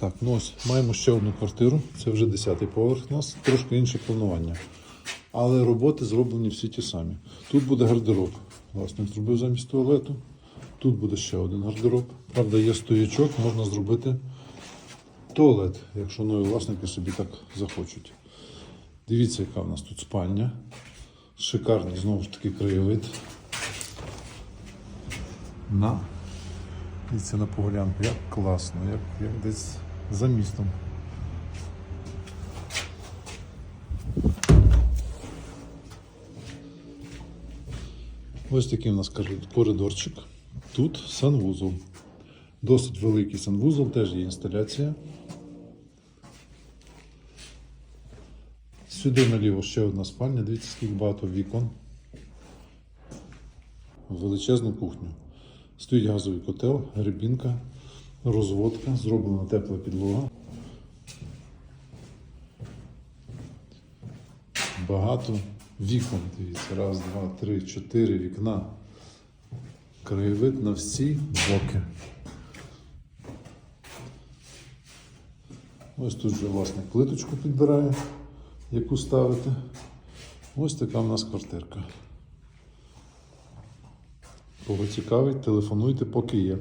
Так, ну ось маємо ще одну квартиру. Це вже 10-й поверх у нас, трошки інше планування. Але роботи зроблені всі ті самі. Тут буде гардероб. Власник зробив замість туалету. Тут буде ще один гардероб. Правда, є стоячок, можна зробити туалет, якщо нові власники собі так захочуть. Дивіться, яка в нас тут спальня. Шикарний знову ж таки краєвид. На. Дивіться на поглянку, як класно, як, як десь за містом. Ось такий у нас коридорчик. Тут санвузол. Досить великий санвузол, теж є інсталяція. Сюди наліво ще одна спальня. Дивіться, скільки багато вікон. Величезну кухню. Стоїть газовий котел, грибінка, розводка, зроблена тепла підлога. Багато вікон. Дивіться, раз, два, три, чотири вікна. Краєвид на всі боки. Ось тут вже власник плиточку підбирає, яку ставити. Ось така в нас квартирка. Кого цікавить, телефонуйте, поки є.